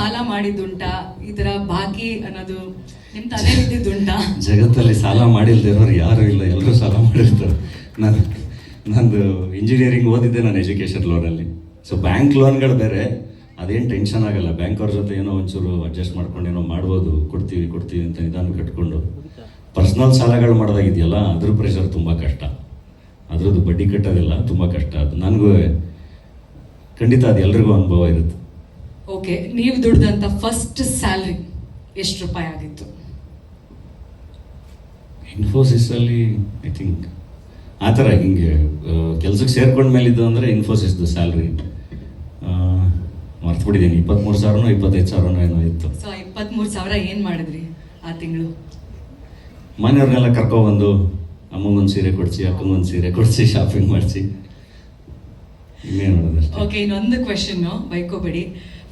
ಸಾಲ ಮಾಡಿದ್ದುಂಟಾ? ಈ ತರ ಬಾಕಿ ಅನ್ನೋದು ನಿಮ್ ತಲೆ ಇದ್ದಿದ್ದುಂಟಾ ಜಗತ್ತಲ್ಲಿ ಸಾಲ ಮಾಡಿಲ್ದಿರೋರು ಯಾರು ಇಲ್ಲ ಎಲ್ಲರೂ ಸಾಲ ಮಾಡಿರ್ತಾರೆ. ನಾನು, ನಂದು ಇಂಜಿನಿಯರಿಂಗ್ ಓದಿದ್ದೆ ನಾನು ಎಜುಕೇಷನ್ ಲೋನಲ್ಲಿ ಸೊ ಬ್ಯಾಂಕ್ ಲೋನ್ಗಳು ಬೇರೆ. ಅದೇನು ಟೆನ್ಷನ್ ಆಗಲ್ಲ. ಬ್ಯಾಂಕ್ ಅವ್ರ ಜೊತೆ ಏನೋ ಒಂಚೂರು ಅಡ್ಜಸ್ಟ್ ಮಾಡ್ಕೊಂಡು ಏನೋ ಮಾಡ್ಬೋದು. ಕೊಡ್ತೀವಿ ಕೊಡ್ತೀವಿ ಅಂತ ನಿಧಾನ ಕಟ್ಕೊಂಡು. ಪರ್ಸ್ನಲ್ ಸಾಲಗಳು ಮಾಡೋದಾಗಿದೆಯಲ್ಲ, ಅದ್ರ ಪ್ರೆಷರ್ ತುಂಬ ಕಷ್ಟ. ಅದ್ರದ್ದು ಬಡ್ಡಿ ಕಟ್ಟೋದಿಲ್ಲ, ತುಂಬ ಕಷ್ಟ. ಅದು ನನಗೂ ಖಂಡಿತ ಅದು ಎಲ್ರಿಗೂ ಅನುಭವ ಇರುತ್ತೆ. ಓಕೆ ನೀವು ದುಡ್ದಂತ ಫಸ್ಟ್ ಸ್ಯಾಲ್ರಿ ಎಷ್ಟು ರೂಪಾಯಿ ಆಗಿತ್ತು? ಇನ್ಫೋಸಿಸಲ್ಲಿ ಐ ಥಿಂಕ್ ಆ ಥರ ಹಿಂಗೆ ಕೆಲ್ಸಕ್ಕೆ ಸೇರ್ಕೊಂಡ ಮೇಲಿದ್ದು ಅಂದರೆ ಇನ್ಫೋಸಿಸ್ದು ಸ್ಯಾಲ್ರಿ ಮರ್ತ್ಬಿಟ್ಟಿದ್ದೀನಿ ಇಪ್ಪತ್ತ್ಮೂರು ಸಾವಿರನೋ ಇಪ್ಪತ್ತೈದು ಸಾವಿರನೋ ಏನೋ ಇತ್ತು. ಸೊ ಇಪ್ಪತ್ತ್ಮೂರು ಸಾವಿರ ಏನು ಮಾಡಿದ್ರಿ ಆ ತಿಂಗಳು? ಮನೆಯವ್ರನ್ನೆಲ್ಲ ಕರ್ಕೊಬಂದು ಅಮ್ಮಂಗೊಂದು ಸೀರೆ ಕೊಡಿಸಿ ಅಕ್ಕಂಗೊಂದು ಸೀರೆ ಕೊಡಿಸಿ ಶಾಪಿಂಗ್ ಮಾಡಿಸಿ. ಇನ್ನೇನು ಮಾಡೋದು ಓಕೆ ಇನ್ನೊಂದು ಕ್ವೆಶನ್ನು ಬೈಕೋಬೇಡಿ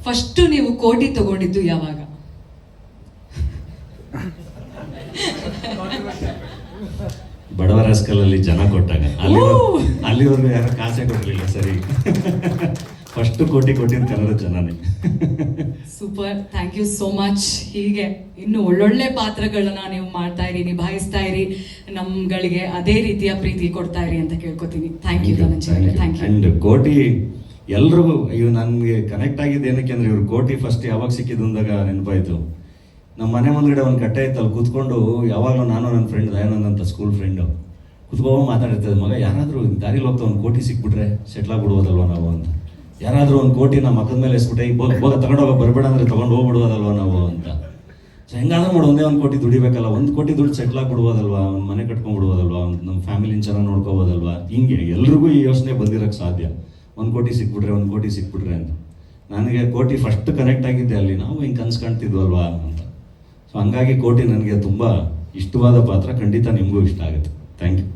ಫಸ್ಟ್ ನೀವು ಕೋಟಿ ತಗೊಂಡಿದ್ದು ಯಾವಾಗ? ಬಡವರ ಸ್ಕಲಲ್ಲಿ ಜನ ಕೊಟ್ಟಾಗ. ಅಲ್ಲಿ! ಅಲ್ಲಿವರೆಗೂ ಯಾರು ಕಾಸೆ ಕೊಡಲಿಲ್ಲ ಸರಿ. ಫಸ್ಟ್ ಕೋಟಿ ಕೊಟ್ಟಿದ್ದು ಕನ್ನಡ ಜನನೇ. Super. Thank you so much. ಹೀಗೆ ಇನ್ನು ಒಳ್ಳೊಳ್ಳೆ ಪಾತ್ರಗಳನ್ನ ನೀವು ಮಾಡ್ತಾ ಇರಿ ನಿಭಾಯಿಸ್ತಾ ಇರಿ. ನಮ್ಗಳಿಗೆ ಅದೇ ರೀತಿಯ ಪ್ರೀತಿ ಕೊಡ್ತಾ ಇರಿ ಅಂತ ಕೇಳ್ಕೊತೀನಿ. Thank you Dhananjaya thank you. Kotee ಎಲ್ರಿಗೂ ಇವ್ ನನಗೆ ಕನೆಕ್ಟ್ ಆಗಿದ್ದು ಏನಕ್ಕೆ ಅಂದರೆ ಇವ್ರು ಕೋಟಿ ಫಸ್ಟ್ ಯಾವಾಗ ಸಿಕ್ಕಿದ್ದು ಅಂದಾಗ ನೆನಪಾಯ್ತು. ನಮ್ಮ ಮನೆ ಮುಂದ್ಗಡೆ ಒಂದು ಕಟ್ಟೆ ಇತ್ತು, ಅಲ್ಲಿ ಕೂತ್ಕೊಂಡು ಯಾವಾಗಲೂ ನಾನು ನನ್ನ ಫ್ರೆಂಡ್ ದಯಾನಂದ್ ಅಂತ ಸ್ಕೂಲ್ ಫ್ರೆಂಡು ಕುತ್ಕೊಂಡು ಮಾತಾಡಿರ್ತದೆ ಮಗ, ಯಾರಾದರೂ ದಾರಿಲಿ ಹೋಗ್ತಾ ಒಂದು ಕೋಟಿ ಸಿಕ್ಬಿಟ್ರೆ ಸೆಟ್ಲ್ ಆಗ್ಬಿಡ್ಬೋದಲ್ವ ನಾವು ಅಂತ. ಯಾರಾದರೂ ಒಂದು ಕೋಟಿ ನಮ್ಮ ಮಕ್ಕದ ಮೇಲೆ ಎಸ್ಬಿಟ್ಟೆ ಈಗ ಹೋಗ ಹೋಗ ತಗೊಂಡೋಗ ಬರಬೇಡ ಅಂದ್ರೆ ತಗೊಂಡು ಹೋಗ್ಬಿಡ್ಬೋದಲ್ವ ನಾವು ಅಂತ. ಸೊ ಹೆಂಗಾದ್ರೂ ಮಾಡಿ, ಒಂದೇ ಒಂದು ಕೋಟಿ ದುಡಿಬೇಕಲ್ಲ, ಒಂದು ಕೋಟಿ ದುಡ್ಡು ಸೆಟ್ಲ್ ಆಗ್ಬಿಡ್ಬೋದಲ್ವಾ, ಒಂದು ಮನೆ ಕಟ್ಕೊಂಡ್ಬಿಡ್ಬೋದಲ್ವಾ ನಮ್ಮ ಫ್ಯಾಮಿಲಿನ ಚೆನ್ನಾಗಿ ನೋಡ್ಕೋಬೋದಲ್ವಾ? ಹಿಂಗೆ ಎಲ್ರಿಗೂ ಈ ಯೋಚನೆ ಬಂದಿರೋಕ್ಕೆ ಸಾಧ್ಯ. ಒಂದು ಕೋಟಿ ಸಿಕ್ಬಿಟ್ರೆ, ಒಂದು ಕೋಟಿ ಸಿಕ್ಬಿಟ್ರೆ ಅಂತ. ನನಗೆ ಕೋಟಿ ಫಸ್ಟ್ ಕನೆಕ್ಟ್ ಆಗಿದ್ದೆ ಅಲ್ಲಿ. ನಾವು ಹಿಂಗೆ ಕಾಣ್ತಿದ್ವಲ್ವಾ ಅಂತ. ಸೊ ಹಂಗಾಗಿ ಕೋಟಿ ನನಗೆ ತುಂಬ ಇಷ್ಟವಾದ ಪಾತ್ರ. ಖಂಡಿತ ನಿಮಗೂ ಇಷ್ಟ ಆಗುತ್ತೆ. Thank you